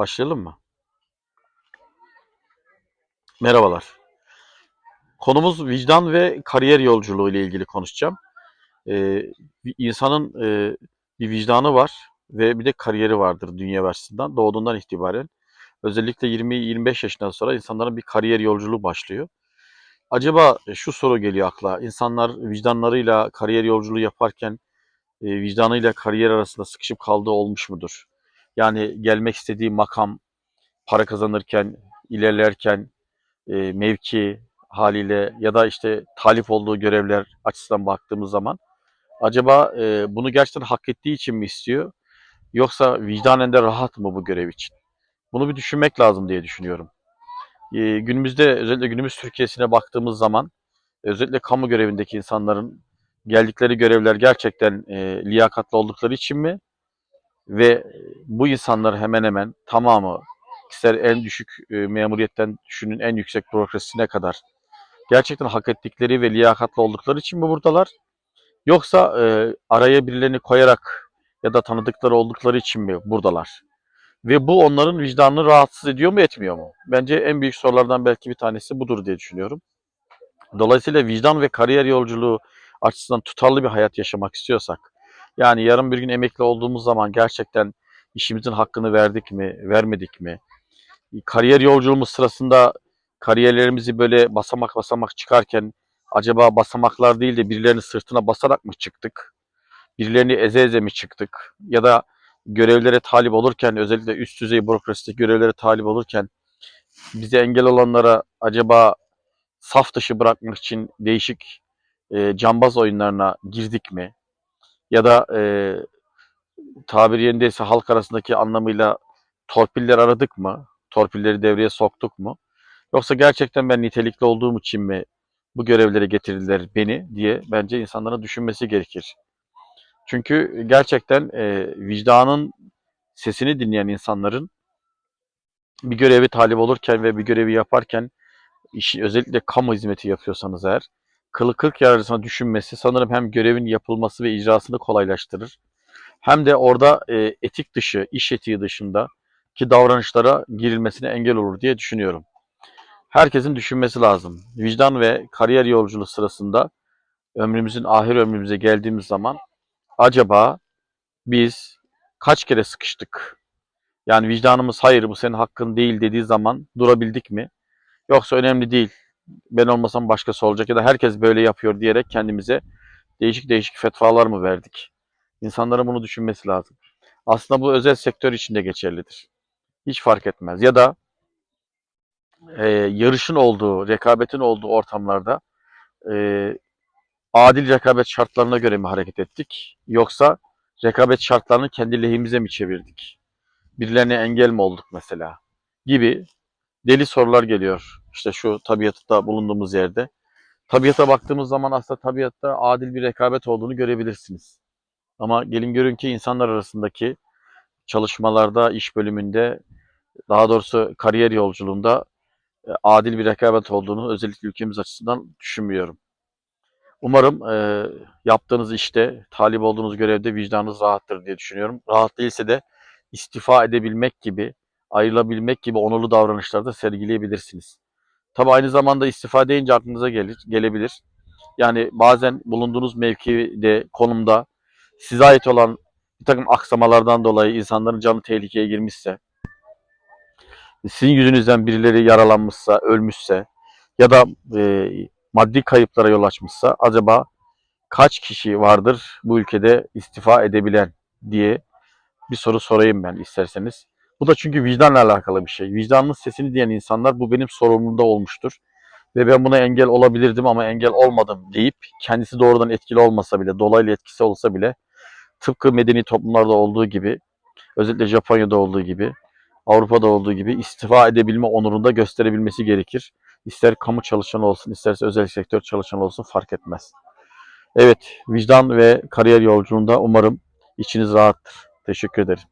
Başlayalım mı? Merhabalar. Konumuz vicdan ve kariyer yolculuğu ile ilgili konuşacağım. Ee, bir insanın e, bir vicdanı var ve bir de kariyeri vardır dünya açısından. Doğduğundan itibaren. Özellikle 20-25 yaşından sonra insanların bir kariyer yolculuğu başlıyor. Acaba şu soru geliyor akla. İnsanlar vicdanlarıyla kariyer yolculuğu yaparken e, vicdanıyla kariyer arasında sıkışıp kaldığı olmuş mudur? Yani gelmek istediği makam, para kazanırken, ilerlerken, e, mevki haliyle ya da işte talip olduğu görevler açısından baktığımız zaman acaba e, bunu gerçekten hak ettiği için mi istiyor? Yoksa vicdanen de rahat mı bu görev için? Bunu bir düşünmek lazım diye düşünüyorum. E, günümüzde özellikle günümüz Türkiye'sine baktığımız zaman özellikle kamu görevindeki insanların geldikleri görevler gerçekten e, liyakatlı oldukları için mi? Ve bu insanlar hemen hemen tamamı ister en düşük e, memuriyetten düşünün en yüksek bürokrasisine kadar gerçekten hak ettikleri ve liyakatlı oldukları için mi buradalar? Yoksa e, araya birilerini koyarak ya da tanıdıkları oldukları için mi buradalar? Ve bu onların vicdanını rahatsız ediyor mu etmiyor mu? Bence en büyük sorulardan belki bir tanesi budur diye düşünüyorum. Dolayısıyla vicdan ve kariyer yolculuğu açısından tutarlı bir hayat yaşamak istiyorsak, yani yarın bir gün emekli olduğumuz zaman gerçekten işimizin hakkını verdik mi, vermedik mi? Kariyer yolculuğumuz sırasında kariyerlerimizi böyle basamak basamak çıkarken acaba basamaklar değil de birilerinin sırtına basarak mı çıktık? Birilerini eze eze mi çıktık? Ya da görevlere talip olurken özellikle üst düzey bürokrasideki görevlere talip olurken bize engel olanlara acaba saf dışı bırakmak için değişik e, cambaz oyunlarına girdik mi? Ya da e, tabiri yerindeyse halk arasındaki anlamıyla torpiller aradık mı? Torpilleri devreye soktuk mu? Yoksa gerçekten ben nitelikli olduğum için mi bu görevlere getirdiler beni diye bence insanların düşünmesi gerekir. Çünkü gerçekten e, vicdanın sesini dinleyen insanların bir görevi talip olurken ve bir görevi yaparken işi özellikle kamu hizmeti yapıyorsanız eğer kılı kırk yararcısına düşünmesi sanırım hem görevin yapılması ve icrasını kolaylaştırır. Hem de orada e, etik dışı, iş etiği dışında ki davranışlara girilmesine engel olur diye düşünüyorum. Herkesin düşünmesi lazım. Vicdan ve kariyer yolculuğu sırasında ömrümüzün ahir ömrümüze geldiğimiz zaman acaba biz kaç kere sıkıştık? Yani vicdanımız hayır bu senin hakkın değil dediği zaman durabildik mi? Yoksa önemli değil. Ben olmasam başkası olacak ya da herkes böyle yapıyor diyerek kendimize değişik değişik fetvalar mı verdik? İnsanların bunu düşünmesi lazım. Aslında bu özel sektör için de geçerlidir. Hiç fark etmez. Ya da e, yarışın olduğu, rekabetin olduğu ortamlarda e, adil rekabet şartlarına göre mi hareket ettik? Yoksa rekabet şartlarını kendi lehimize mi çevirdik? Birilerine engel mi olduk mesela? Gibi deli sorular geliyor. İşte şu tabiatta bulunduğumuz yerde. Tabiata baktığımız zaman aslında tabiatta adil bir rekabet olduğunu görebilirsiniz. Ama gelin görün ki insanlar arasındaki çalışmalarda, iş bölümünde, daha doğrusu kariyer yolculuğunda e, adil bir rekabet olduğunu özellikle ülkemiz açısından düşünmüyorum. Umarım e, yaptığınız işte, talip olduğunuz görevde vicdanınız rahattır diye düşünüyorum. Rahat değilse de istifa edebilmek gibi, ayrılabilmek gibi onurlu davranışlar da sergileyebilirsiniz. Tabi aynı zamanda istifa deyince aklınıza gelir, gelebilir. Yani bazen bulunduğunuz mevkide, konumda size ait olan bir takım aksamalardan dolayı insanların canı tehlikeye girmişse, sizin yüzünüzden birileri yaralanmışsa, ölmüşse ya da e, maddi kayıplara yol açmışsa acaba kaç kişi vardır bu ülkede istifa edebilen diye bir soru sorayım ben isterseniz. Bu da çünkü vicdanla alakalı bir şey. Vicdanın sesini diyen insanlar bu benim sorumluluğumda olmuştur. Ve ben buna engel olabilirdim ama engel olmadım deyip kendisi doğrudan etkili olmasa bile, dolaylı etkisi olsa bile tıpkı medeni toplumlarda olduğu gibi, özellikle Japonya'da olduğu gibi, Avrupa'da olduğu gibi istifa edebilme onurunda gösterebilmesi gerekir. İster kamu çalışanı olsun, isterse özel sektör çalışanı olsun fark etmez. Evet, vicdan ve kariyer yolculuğunda umarım içiniz rahattır. Teşekkür ederim.